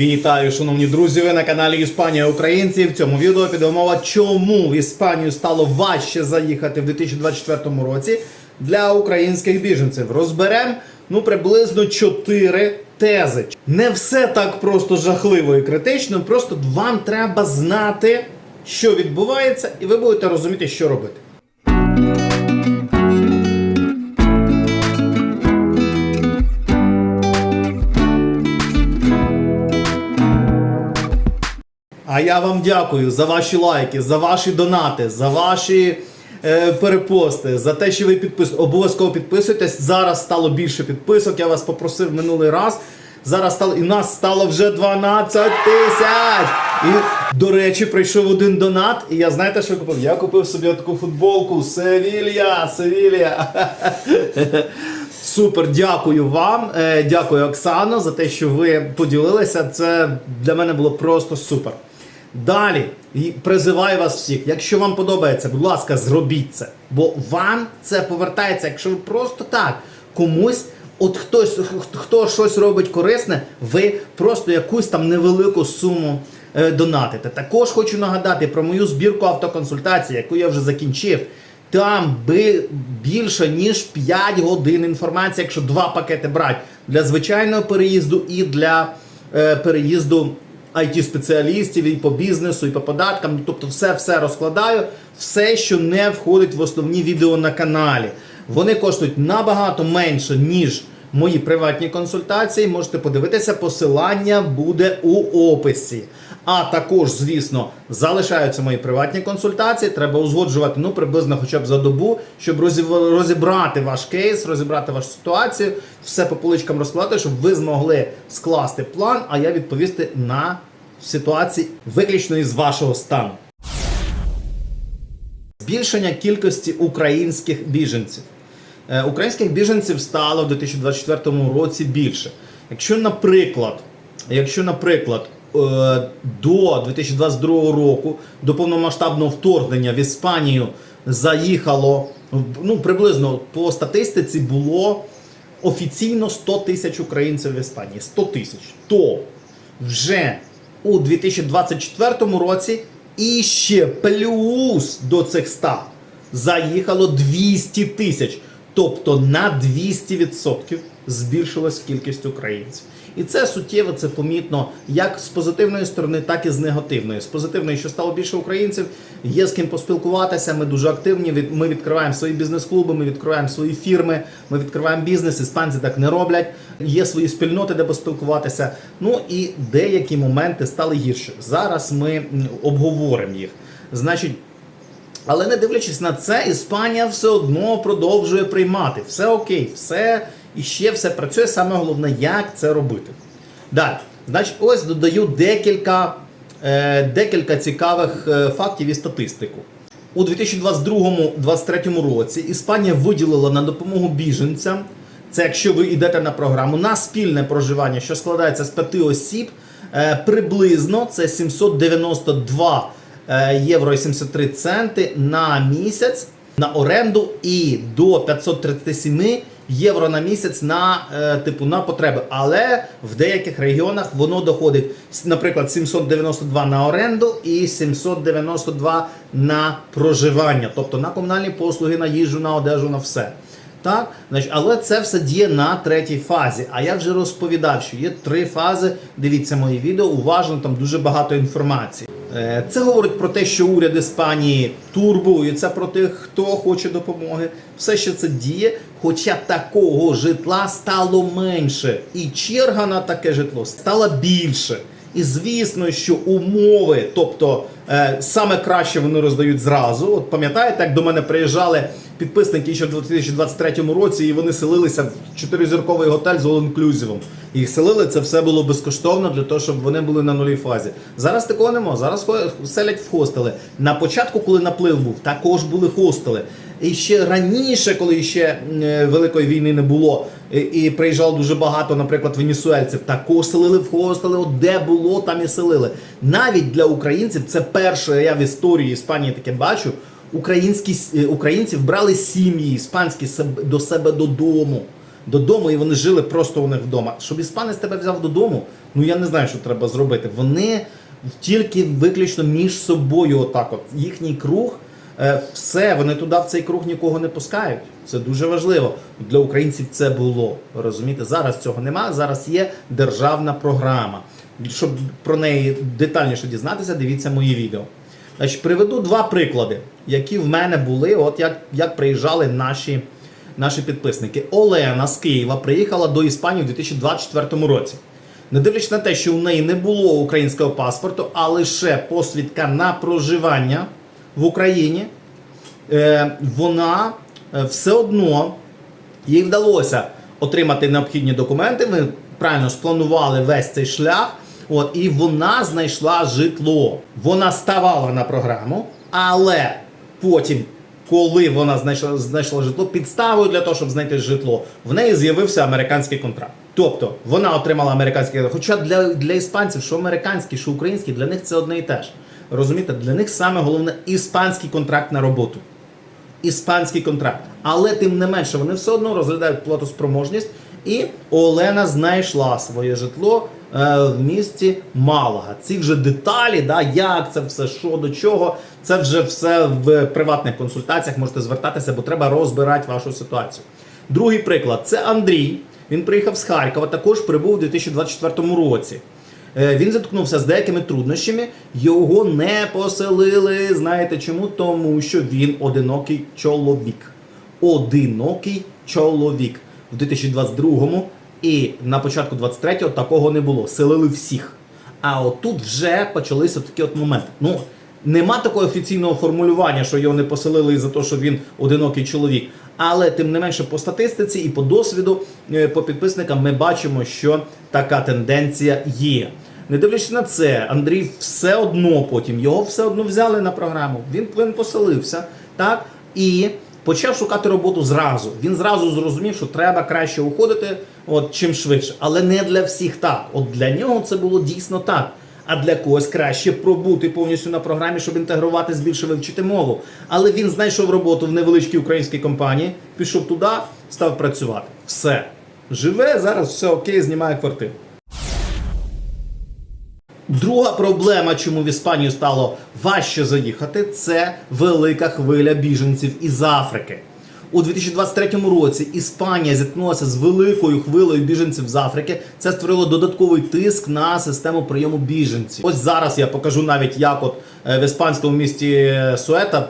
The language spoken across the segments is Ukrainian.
Вітаю, шановні друзі! Ви на каналі Іспанія Українці. В цьому відео піде чому в Іспанію стало важче заїхати в 2024 році для українських біженців. Розберемо ну приблизно 4 тези. Не все так просто жахливо і критично. Просто вам треба знати, що відбувається, і ви будете розуміти, що робити. А я вам дякую за ваші лайки, за ваші донати, за ваші е, перепости, за те, що ви підписуєте. Обов'язково підписуйтесь. Зараз стало більше підписок. Я вас попросив минулий раз. Зараз стало і нас стало вже 12 тисяч. І, до речі, прийшов один донат. І я знаєте, що купив? Я купив собі таку футболку Севілья, Севілья. Супер, дякую вам. Е, дякую, Оксано, за те, що ви поділилися. Це для мене було просто супер. Далі і призиваю вас всіх, якщо вам подобається, будь ласка, зробіть це. Бо вам це повертається, якщо ви просто так комусь, от хтось хто- щось робить корисне, ви просто якусь там невелику суму е, донатите. Також хочу нагадати про мою збірку автоконсультацій, яку я вже закінчив. Там би більше ніж 5 годин інформації, якщо два пакети брати для звичайного переїзду і для е, переїзду IT-спеціалістів і по бізнесу, і по податкам. Тобто все все розкладаю, все, що не входить в основні відео на каналі. Вони коштують набагато менше, ніж мої приватні консультації. Можете подивитися, посилання буде у описі. А також, звісно, залишаються мої приватні консультації. Треба узгоджувати ну приблизно хоча б за добу, щоб розіб- розібрати ваш кейс, розібрати вашу ситуацію, все по поличкам розкладати, щоб ви змогли скласти план, а я відповісти на ситуації виключно із вашого стану. Збільшення кількості українських біженців. Е, Українських біженців стало в 2024 році більше. Якщо, наприклад, якщо, наприклад, е, до 2022 року, до повномасштабного вторгнення в Іспанію заїхало ну, приблизно по статистиці було офіційно 100 тисяч українців в Іспанії. 100 тисяч. То вже у 2024 році і ще плюс до цих 100 заїхало 200 тисяч. Тобто на 200% збільшилась кількість українців. І це суттєво, це помітно як з позитивної сторони, так і з негативної. З позитивної, що стало більше українців, є з ким поспілкуватися. Ми дуже активні. Ми відкриваємо свої бізнес-клуби, ми відкриваємо свої фірми, ми відкриваємо бізнес. Іспанці так не роблять. Є свої спільноти, де поспілкуватися. Ну і деякі моменти стали гірше. Зараз ми обговоримо їх. Значить. Але не дивлячись на це, Іспанія все одно продовжує приймати. Все окей, все і ще все працює. Саме головне, як це робити. Далі, значить, ось додаю декілька, е, декілька цікавих е, фактів і статистику. У 2022-2023 році Іспанія виділила на допомогу біженцям. Це якщо ви йдете на програму на спільне проживання, що складається з п'яти осіб, е, приблизно це 792 е, євро і 73 центи на місяць на оренду і до 537 євро на місяць на е, типу на потреби. Але в деяких регіонах воно доходить, наприклад, 792 на оренду і 792 на проживання, тобто на комунальні послуги, на їжу, на одежу, на все. Так, значить, але це все діє на третій фазі. А я вже розповідав, що є три фази. Дивіться мої відео, уважно, там дуже багато інформації. Е, Це говорить про те, що уряд Іспанії турбується про тих, хто хоче допомоги. Все ще це діє, хоча такого житла стало менше, і черга на таке житло стала більше. І звісно, що умови, тобто е, саме краще вони роздають зразу. От пам'ятаєте, як до мене приїжджали підписники ще в 2023 році, і вони селилися в чотиризірковий готель з all-inclusive. Їх селили, це все було безкоштовно для того, щоб вони були на нулій фазі. Зараз такого нема. Зараз селять в хостели. На початку, коли наплив був, також були хостели. І ще раніше, коли ще е, великої війни не було, і, і приїжджало дуже багато, наприклад, венесуельців, також селили в хостели, от де було, там і селили. Навіть для українців це перше, я в історії Іспанії таке бачу. Українські е, українців брали сім'ї іспанські до себе додому. додому, і вони жили просто у них вдома. Щоб іспанець тебе взяв додому, ну я не знаю, що треба зробити. Вони тільки виключно між собою, отак, от їхній круг. Е, Все, вони туди в цей круг нікого не пускають. Це дуже важливо. Для українців це було. Розумієте, зараз цього немає. Зараз є державна програма. Щоб про неї детальніше дізнатися, дивіться мої відео. Значить, приведу два приклади, які в мене були, от як, як приїжджали наші, наші підписники. Олена з Києва приїхала до Іспанії у 2024 році. Не дивлячись на те, що у неї не було українського паспорту, а лише посвідка на проживання в Україні, е, вона е, все одно їй вдалося отримати необхідні документи. Ми правильно спланували весь цей шлях. От, і вона знайшла житло. Вона ставала на програму, але потім, коли вона знайшла, знайшла житло, підставою для того, щоб знайти житло, в неї з'явився американський контракт. Тобто вона отримала американський Хоча для, для іспанців, що американський, що український, для них це одне і те ж. Розумієте, для них саме головне іспанський контракт на роботу іспанський контракт. Але тим не менше вони все одно розглядають платоспроможність. І Олена знайшла своє житло в місті Малага. Ці вже деталі, да, як це все, що до чого, це вже все в приватних консультаціях можете звертатися, бо треба розбирати вашу ситуацію. Другий приклад це Андрій. Він приїхав з Харкова, також прибув у 2024 році. Е, Він зіткнувся з деякими труднощами, його не поселили. Знаєте чому? Тому що він одинокий чоловік. Одинокий чоловік. В 2022 і на початку 23-го такого не було. Селили всіх. А отут вже почалися такі от моменти. Ну, нема такого офіційного формулювання, що його не поселили із-за того, що він одинокий чоловік. Але тим не менше по статистиці і по досвіду, е, по підписникам ми бачимо, що така тенденція є. Не дивлячись на це, Андрій все одно потім його все одно взяли на програму. Він, він поселився, так і почав шукати роботу зразу. Він зразу зрозумів, що треба краще уходити, от чим швидше. Але не для всіх так. От для нього це було дійсно так. А для когось краще пробути повністю на програмі, щоб інтегруватись більше вивчити мову. Але він знайшов роботу в невеличкій українській компанії, пішов туди, став працювати. Все. Живе, зараз все окей, знімає квартиру. Друга проблема, чому в Іспанію стало важче заїхати, це велика хвиля біженців із Африки. У 2023 році Іспанія зіткнулася з великою хвилею біженців з Африки. Це створило додатковий тиск на систему прийому біженців. Ось зараз я покажу навіть, як от е, в іспанському місті Суета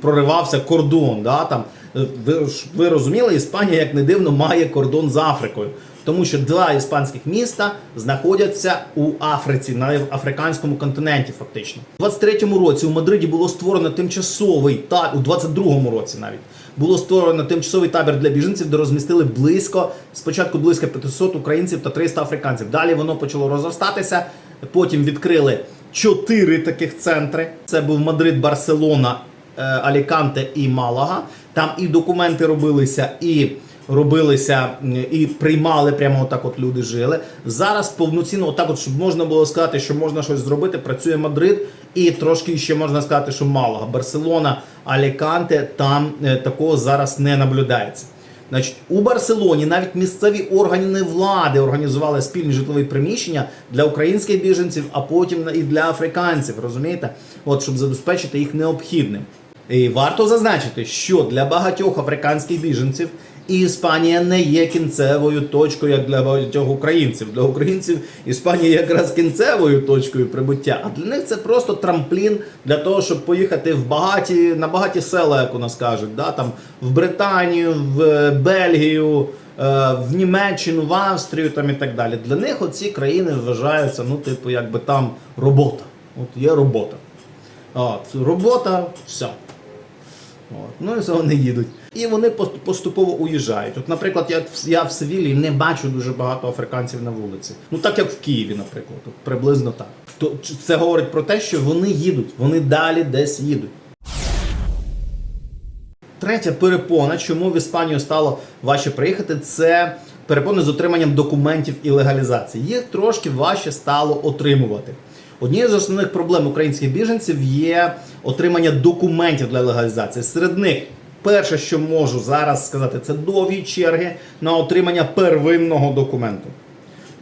проривався кордон. Да, там, Е, ви, ж- ви розуміли, Іспанія, як не дивно, має кордон з Африкою. Тому що два іспанських міста знаходяться у Африці, на африканському континенті, фактично. У 23-му році у Мадриді було створено тимчасовий та у 22-му році навіть було створено тимчасовий табір для біженців, де розмістили близько спочатку близько 500 українців та 300 африканців. Далі воно почало розростатися. Потім відкрили чотири таких центри. Це був Мадрид, Барселона, е, Аліканте і Малага. Там і документи робилися, і робилися, і приймали прямо отак. От люди жили. Зараз повноцінно, отак, от щоб можна було сказати, що можна щось зробити. Працює Мадрид, і трошки ще можна сказати, що Малага, Барселона, Аліканте. Там е, такого зараз не наблюдається. Значить, у Барселоні навіть місцеві органи влади організували спільні житлові приміщення для українських біженців, а потім і для африканців, розумієте? От щоб забезпечити їх необхідним. І варто зазначити, що для багатьох африканських біженців Іспанія не є кінцевою точкою, як для багатьох українців. Для українців Іспанія якраз кінцевою точкою прибуття. А для них це просто трамплін для того, щоб поїхати в багаті на багаті села, як у нас кажуть, да? там в Британію, в е, Бельгію. е, В Німеччину, в Австрію там і так далі. Для них оці країни вважаються, ну, типу, якби там робота. От є робота. От, робота, все. От. Ну і все вони їдуть. І вони поступово уїжджають. От, наприклад, я, я в Севілії не бачу дуже багато африканців на вулиці. Ну так як в Києві, наприклад. От, приблизно так. То, це говорить про те, що вони їдуть, вони далі десь їдуть. Третя перепона, чому в Іспанію стало важче приїхати, це перепони з отриманням документів і легалізації. Їх трошки важче стало отримувати. Однією з основних проблем українських біженців є отримання документів для легалізації. Серед них перше, що можу зараз сказати, це довгі черги на отримання первинного документу.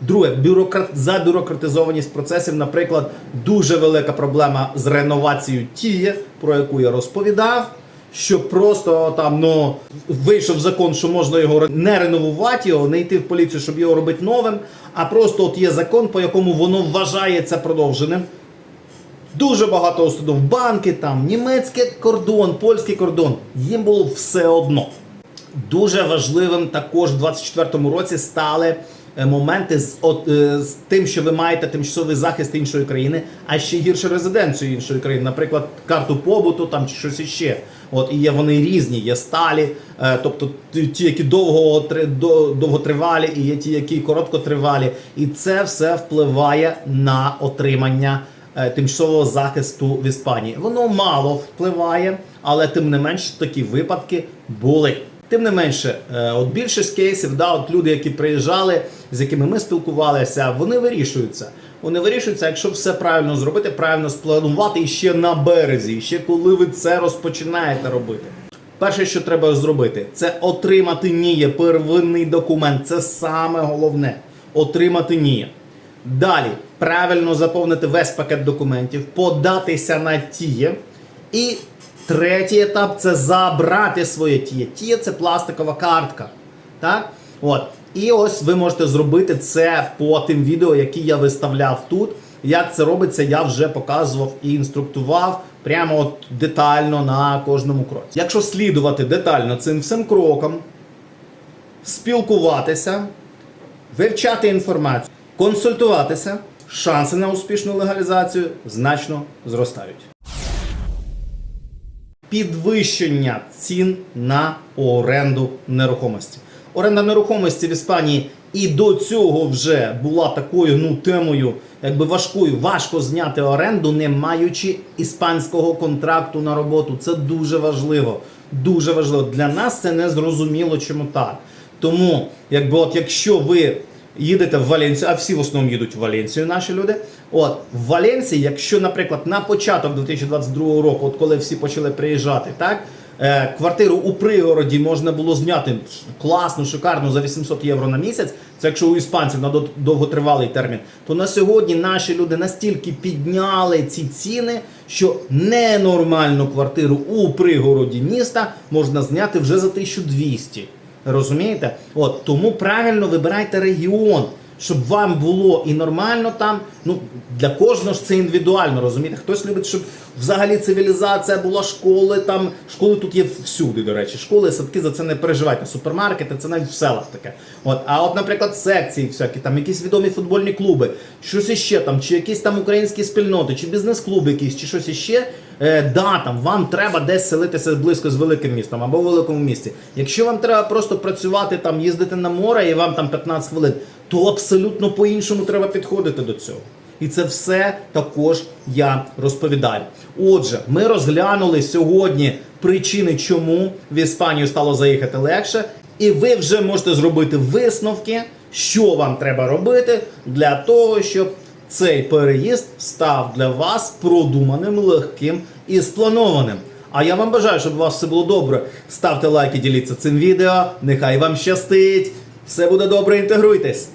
Друге, бюрократ... забюрократизованість процесів, наприклад, дуже велика проблема з реновацією тіє, про яку я розповідав. Що просто там ну вийшов закон, що можна його не реновувати, його не йти в поліцію, щоб його робити новим. А просто от є закон, по якому воно вважається продовженим. Дуже багато установ, банки, там німецький кордон, польський кордон. Їм було все одно. Дуже важливим також в 24-му році стали е, моменти з, от, е, з тим, що ви маєте тимчасовий захист іншої країни, а ще гірше резиденцію іншої країни, наприклад, карту побуту там чи щось іще. От і є вони різні, є сталі, е, тобто ті, які довго три- довготривалі, і є ті, які короткотривалі. І це все впливає на отримання тимчасового захисту в Іспанії. Воно мало впливає, але тим не менш такі випадки були. Тим не менше, е, от більшість кейсів, да, от люди, які приїжджали, з якими ми спілкувалися, вони вирішуються. Вони вирішуються, якщо все правильно зробити, правильно спланувати і ще на березі, і ще коли ви це розпочинаєте робити. Перше, що треба зробити, це отримати НІЄ, первинний документ. Це саме головне. Отримати НІЄ. Далі правильно заповнити весь пакет документів, податися на тіє. І третій етап це забрати своє тіє. Тіє це пластикова картка. Так? От. І ось ви можете зробити це по тим відео, які я виставляв тут. Як це робиться, я вже показував і інструктував прямо от детально на кожному кроці. Якщо слідувати детально цим всім кроком, спілкуватися, вивчати інформацію, консультуватися, шанси на успішну легалізацію значно зростають. Підвищення цін на оренду нерухомості. Оренда нерухомості в Іспанії і до цього вже була такою ну темою, якби важкою. Важко зняти оренду, не маючи іспанського контракту на роботу. Це дуже важливо. Дуже важливо. Для нас це не зрозуміло, чому так. Тому, якби от якщо ви їдете в Валенцію, а всі в основному їдуть в Валенцію, наші люди. От в Валенції, якщо, наприклад, на початок 2022 року, от коли всі почали приїжджати, так. е, Квартиру у пригороді можна було зняти класно, шикарно за 800 євро на місяць. Це якщо у іспанців на довготривалий термін. То на сьогодні наші люди настільки підняли ці ціни, що ненормальну квартиру у пригороді міста можна зняти вже за 1200. Розумієте? От тому правильно вибирайте регіон, щоб вам було і нормально там. Ну для кожного ж це індивідуально, розумієте? Хтось любить, щоб взагалі цивілізація була школи. Там школи тут є всюди, до речі. Школи, садки за це не переживайте. Супермаркети це навіть в селах таке. От, а от, наприклад, секції, всякі там якісь відомі футбольні клуби, щось іще там, чи якісь там українські спільноти, чи бізнес-клуби якісь, чи щось іще. Е, да, там вам треба десь селитися близько з великим містом або в великому місті. Якщо вам треба просто працювати там, їздити на море і вам там 15 хвилин, то абсолютно по-іншому треба підходити до цього. І це все також я розповідаю. Отже, ми розглянули сьогодні причини, чому в Іспанію стало заїхати легше, і ви вже можете зробити висновки, що вам треба робити для того, щоб цей переїзд став для вас продуманим, легким і спланованим. А я вам бажаю, щоб у вас все було добре. Ставте лайки, діліться цим відео. Нехай вам щастить. Все буде добре, інтегруйтесь.